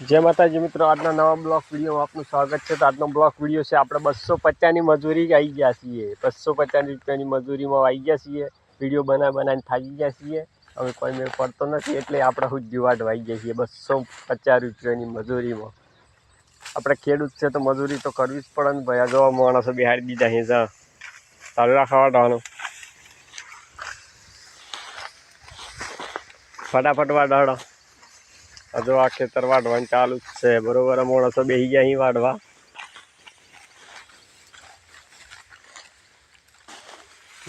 જય માતાજી મિત્રો, આજના નવા બ્લોક વિડીયોમાં આપનું સ્વાગત છે. તો આજનો બ્લોક વીડિયો છે આપણે બસો પચાસની મજૂરી આવી ગયા છીએ. બસો પચાસ રૂપિયાની મજૂરીમાં આવી ગયા છીએ. વીડિયો બનાવી બનાવીને થાકી ગયા છીએ. હવે કોઈ મેં પડતો નથી, એટલે આપણે હું જીવાટ વાઈ ગયા છીએ બસો પચાસ રૂપિયાની મજૂરીમાં. આપણે ખેડૂત છે તો મજૂરી તો કરવી જ પડે ને ભાઈ. જોવા માણસો બિહારી દીધા હિંસા રાખવા વાળવાનું ફટાફટ વાડાડો આ જો આ ખેતર વાઢવાનું ચાલુ જ છે. બરોબર માણસો બેસી ગયા અહીં વાઢવા.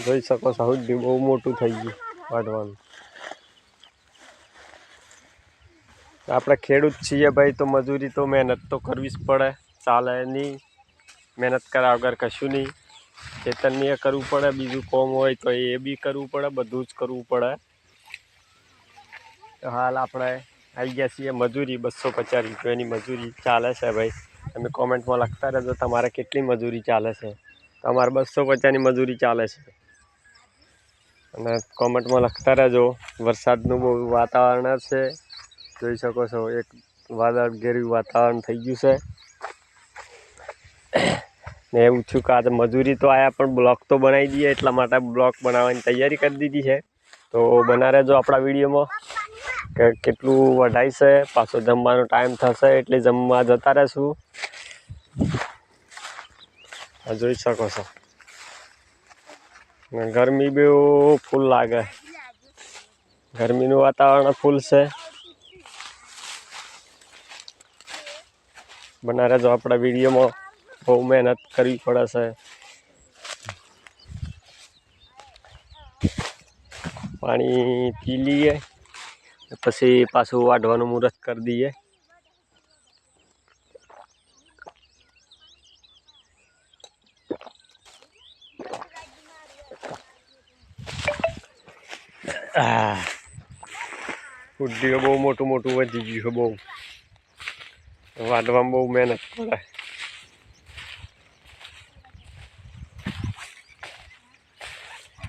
જોઈ શકો છો સુધી બહુ મોટું થઈ ગયું વાઢવાનું. આપણે ખેડૂત છીએ ભાઈ, તો મજૂરી તો મહેનત તો કરવી જ પડે. ચાલે નહીં. મહેનત કર્યા વગર કશું નહીં. ખેતરની એ કરવું પડે, બીજું કોમ હોય તો એ બી કરવું પડે, બધું જ કરવું પડે. હાલ આપણે આવી ગયા છીએ. મજૂરી બસો પચાસ રૂપિયાની મજૂરી ચાલે છે ભાઈ. તમે કોમેન્ટમાં લખતા રહેજો તમારે કેટલી મજૂરી ચાલે છે. તમારે બસો પચાસની મજૂરી ચાલે છે. અને કોમેન્ટમાં લખતા રહેજો. વરસાદનું બહુ વાતાવરણ છે. જોઈ શકો છો, એક વાદળ ઘેર્યું વાતાવરણ થઈ ગયું છે. ને એવું થયું કે આજે મજૂરી તો આયા, પણ બ્લોક તો બનાવી દઈએ એટલા માટે બ્લોક બનાવવાની તૈયારી કરી દીધી છે. તો બના રહેજો આપણા વિડીયોમાં. કે કેટલું વઢાય છે? પાછો જમવાનો ટાઈમ થશે એટલે જમવા જતા રહેશું. જોઈ શકો છો. ગરમી બી ફૂલ લાગે. ગરમીનું વાતાવરણ ફૂલ છે. બનારે જો આપણા વિડીયોમાં બહુ મહેનત કરવી પડે છે. પાણી પી લઈએ. પછી પાછું વાઢવાનું મુહૂર્ત કરી દઈએ. ઉડ્ડીઓ બહુ મોટું મોટું વધી ગયું બહુ. વાઢવામાં બહુ મહેનત પડે.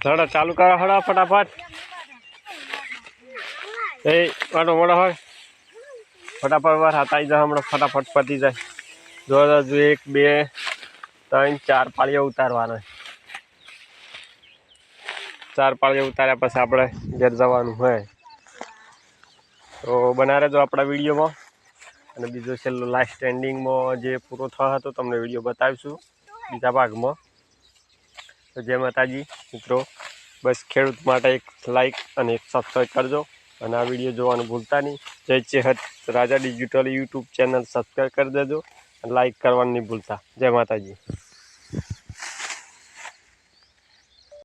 હડા ચાલુ કરો હડા ફટાફટ. એ મારો મોડો હોય. ફટાફટ વાર હતાઈ જાય હમણાં ફટાફટ પતી જાય. જો હજુ એક, બે, ત્રણ, ચાર પાળીઓ ઉતારવાના. ચાર પાળીઓ ઉતાર્યા પછી આપણે ઘેર જવાનું હોય. તો બના રહેજો આપણા વિડીયોમાં. અને બીજો છેલ્લો લાસ્ટ એન્ડિંગમાં જે પૂરો થયો હતો, તમને વીડિયો બતાવીશું બીજા ભાગમાં. તો જય માતાજી, મિત્રો. બસ ખેડૂત માટે એક લાઈક અને એક સબસ્ક્રાઈબ કરજો. અને આ વીડિયો જોવાનું ભૂલતા નહીં. Jai ચેહત. Raja digital YouTube channel subscribe કરી દેજો અને લાઈક કરવાનું નહીં ભૂલતા. જય માતાજી.